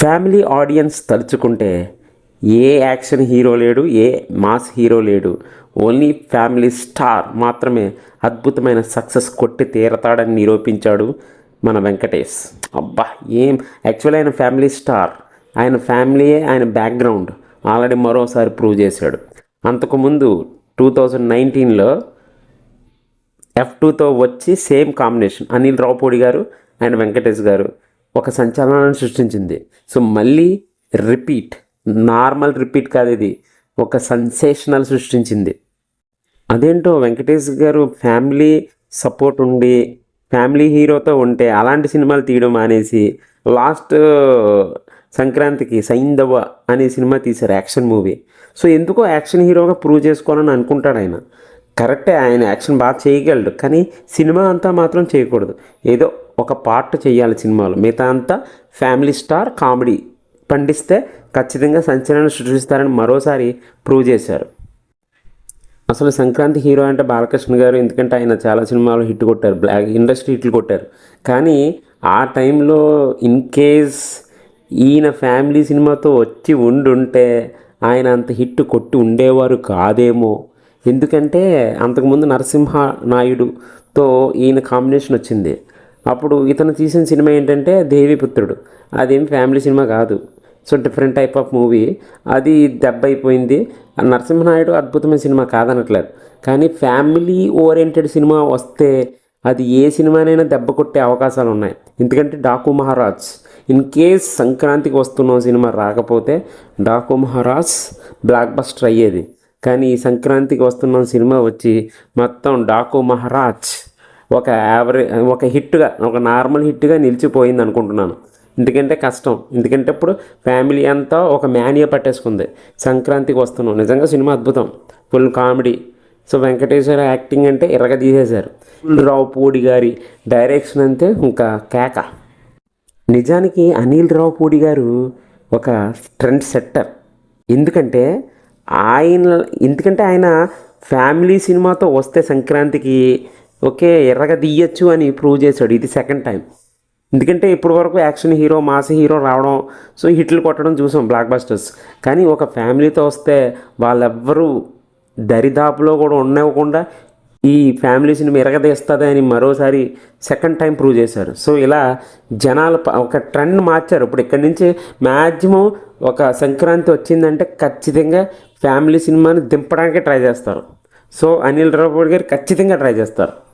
Family audience తలుచుకుంటే ఏ action hero లేడు ఏ మాస్ హీరో లేడు. ఓన్లీ ఫ్యామిలీ స్టార్ మాత్రమే అద్భుతమైన సక్సెస్ కొట్టి తీరతాడని నిరూపించాడు మన వెంకటేష్. అబ్బా ఏం? యాక్చువల్ ఆయన ఫ్యామిలీ స్టార్. ఆయన ఫ్యామిలీయే ఆయన బ్యాక్గ్రౌండ్. ఆల్రెడీ మరోసారి ప్రూవ్ చేశాడు. అంతకుముందు టూ థౌజండ్ నైన్టీన్లో ఎఫ్ టూతో వచ్చి సేమ్ కాంబినేషన్. అనిల్ రావుపూడి గారు అండ్ వెంకటేష్ గారు. ఒక సంచలనాన్ని సృష్టించింది. సో మళ్ళీ రిపీట్ నార్మల్ రిపీట్ కాదు ఇది ఒక సెన్సేషనల్ సృష్టించింది. అదేంటో వెంకటేష్ గారు ఫ్యామిలీ సపోర్ట్ ఉండి ఫ్యామిలీ హీరోతో ఉంటే అలాంటి సినిమాలు తీయడం మానేసి లాస్ట్ సంక్రాంతికి సైందవ అనే సినిమా తీశారు యాక్షన్ మూవీ. సో ఎందుకో యాక్షన్ హీరోగా ప్రూవ్ చేసుకోవాలని అనుకుంటాడు ఆయన. కరెక్టే ఆయన యాక్షన్ బాగా చేయగలడు కానీ సినిమా అంతా మాత్రం చేయకూడదు. ఏదో ఒక పార్ట్ చేయాలి సినిమాలో. మిగతా అంతా ఫ్యామిలీ స్టార్ కామెడీ పండిస్తే ఖచ్చితంగా సంచలనం సృష్టిస్తారని మరోసారి ప్రూవ్ చేశారు. అసలు సంక్రాంతి హీరో అంటే బాలకృష్ణ గారు ఎందుకంటే ఆయన చాలా సినిమాలు హిట్ కొట్టారు బ్లాక్ ఇండస్ట్రీ హిట్లు కొట్టారు. కానీ ఆ టైంలో ఇన్ కేస్ ఈయన ఫ్యామిలీ సినిమాతో వచ్చి ఉండుంటే ఆయన అంత హిట్ కొట్టి ఉండేవారు కాదేమో. ఎందుకంటే అంతకుముందు నరసింహ నాయుడుతో ఈయన కాంబినేషన్ వచ్చింది. అప్పుడు ఇతను తీసిన సినిమా ఏంటంటే దేవిపుత్రుడు అదేం ఫ్యామిలీ సినిమా కాదు. So different type of movie అది దెబ్బ అయిపోయింది. నరసింహనాయుడు అద్భుతమైన సినిమా కాదనట్లేదు. కానీ ఫ్యామిలీ ఓరియంటెడ్ సినిమా వస్తే అది ఏ సినిమానైనా దెబ్బ కొట్టే అవకాశాలు ఉన్నాయి. ఎందుకంటే డాకు మహారాజ్ ఇన్ కేస్ సంక్రాంతికి వస్తున్న సినిమా రాకపోతే డాకు మహారాజ్ బ్లాక్ బస్టర్ అయ్యేది. కానీ ఈ సంక్రాంతికి వస్తున్న సినిమా వచ్చి మొత్తం డాకు మహారాజ్ ఒక యావరేజ్ ఒక హిట్గా ఒక నార్మల్ హిట్గా నిలిచిపోయింది అనుకుంటున్నాను. ఎందుకంటే కష్టం. ఎందుకంటే ఇప్పుడు ఫ్యామిలీ అంతా ఒక మేనియా పట్టేసుకుంది. సంక్రాంతికి వస్తున్నాం. నిజంగా సినిమా అద్భుతం. Full comedy. So Venkateswara acting అంటే ఎర్రగ తీసేశారు. రావు పూడి గారి డైరెక్షన్ అంతే ఇంకా కేక. నిజానికి అనిల్ రావు పూడి గారు ఒక ట్రెండ్ సెట్టర్ ఎందుకంటే ఆయన ఎందుకంటే ఆయన ఫ్యామిలీ సినిమాతో వస్తే సంక్రాంతికి ఓకే ఎర్రగా తీయచ్చు అని ప్రూవ్ చేశాడు. ఇది సెకండ్ టైం ఎందుకంటే ఇప్పటి వరకు యాక్షన్ హీరో మాస్ హీరో రావడం సో హిట్లు కొట్టడం చూసాం బ్లాక్ బస్టర్స్ కానీ ఒక ఫ్యామిలీతో వస్తే వాళ్ళెవ్వరూ దరిదాపులో కూడా ఉండకుండా ఈ ఫ్యామిలీ సినిమా ఎరగదీస్తుంది అని మరోసారి సెకండ్ టైం ప్రూవ్ చేశారు. సో ఇలా జనాలు ఒక ట్రెండ్ మార్చారు. ఇప్పుడు ఇక్కడి నుంచి మ్యాక్సిమం ఒక సంక్రాంతి వచ్చిందంటే ఖచ్చితంగా ఫ్యామిలీ సినిమాని దింపడానికి ట్రై చేస్తారు. సో అనిల్ రావుపూడి గారు ఖచ్చితంగా ట్రై చేస్తారు.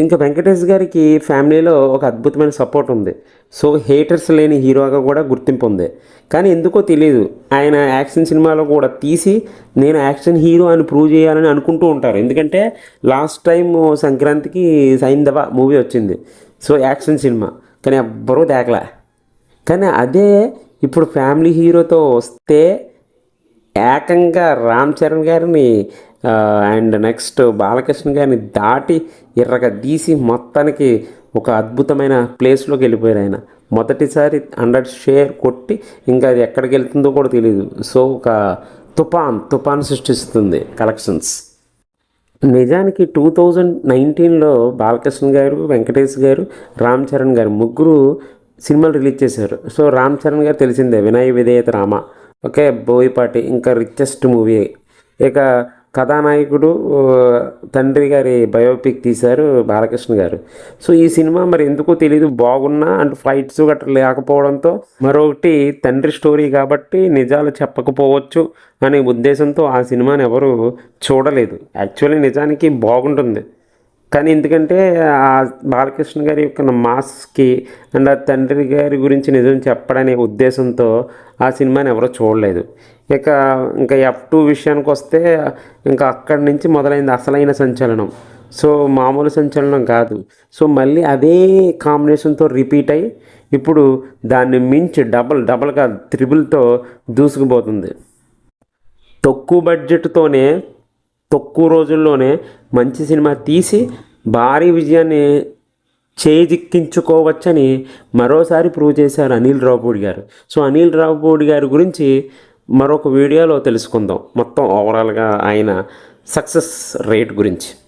ఇంకా వెంకటేష్ గారికి ఫ్యామిలీలో ఒక అద్భుతమైన సపోర్ట్ ఉంది. సో హేటర్స్ లేని హీరోగా కూడా గుర్తింపు ఉంది. కానీ ఎందుకో తెలియదు ఆయన యాక్షన్ సినిమాలో కూడా తీసి నేను యాక్షన్ హీరో అని ప్రూవ్ చేయాలని అనుకుంటూ ఉంటారు. ఎందుకంటే లాస్ట్ టైం సంక్రాంతికి సైందవ మూవీ వచ్చింది. So action cinema. కానీ ఎవ్వరూ దేకలే కానీ అదే ఇప్పుడు ఫ్యామిలీ హీరోతో వస్తే ఏకంగా రామ్ చరణ్ గారిని అండ్ నెక్స్ట్ బాలకృష్ణ గారిని దాటి ఎర్రగా తీసి మొత్తానికి ఒక అద్భుతమైన ప్లేస్లోకి వెళ్ళిపోయారు ఆయన. మొదటిసారి హండ్రెడ్ షేర్ కొట్టి ఇంకా అది ఎక్కడికి వెళ్తుందో కూడా తెలియదు సో ఒక తుఫాన్ తుఫాన్ సృష్టిస్తుంది కలెక్షన్స్. నిజానికి టూ థౌజండ్ నైన్టీన్లో బాలకృష్ణ గారు వెంకటేష్ గారు రామ్ చరణ్ గారు ముగ్గురు సినిమాలు రిలీజ్ చేశారు. సో రామ్ చరణ్ గారు తెలిసిందే వినయ విధేయత రామ. ఓకే బోయపాటి ఇంకా రిచెస్ట్ మూవీ ఇక కథానాయకుడు తండ్రి గారి బయోపిక్ తీశారు బాలకృష్ణ గారు. సో ఈ సినిమా మరి ఎందుకో తెలియదు బాగున్నా అండ్ ఫైట్స్ గట్రా లేకపోవడంతో మరొకటి తండ్రి స్టోరీ కాబట్టి నిజాలు చెప్పకపోవచ్చు అనే ఉద్దేశంతో ఆ సినిమాని ఎవరు చూడలేదు. యాక్చువల్లీ నిజానికి బాగుంటుంది. కానీ ఎందుకంటే ఆ బాలకృష్ణ గారి యొక్క మాస్కి అండ్ ఆ తండ్రి గారి గురించి నిజం చెప్పడనే ఉద్దేశంతో ఆ సినిమాని ఎవరో చూడలేదు. ఇక ఇంకా ఎఫ్ టూ విషయానికి వస్తే ఇంకా అక్కడి నుంచి మొదలైంది అసలైన సంచలనం. సో మామూలు సంచలనం కాదు. సో మళ్ళీ అదే కాంబినేషన్తో రిపీట్ అయ్యి ఇప్పుడు దాన్ని మించి డబల్ డబల్ కాదు త్రిబుల్తో దూసుకుపోతుంది. తక్కువ బడ్జెట్తోనే తక్కువ రోజుల్లోనే మంచి సినిమా తీసి భారీ విజయాన్ని చేజిక్కించుకోవచ్చని మరోసారి ప్రూవ్ చేశారు అనిల్ రావుపూడి గారు. సో అనిల్ రావుపూడి గారి గురించి మరొక వీడియోలో తెలుసుకుందాం. మొత్తం ఓవరాల్గా ఆయన సక్సెస్ రేట్ గురించి.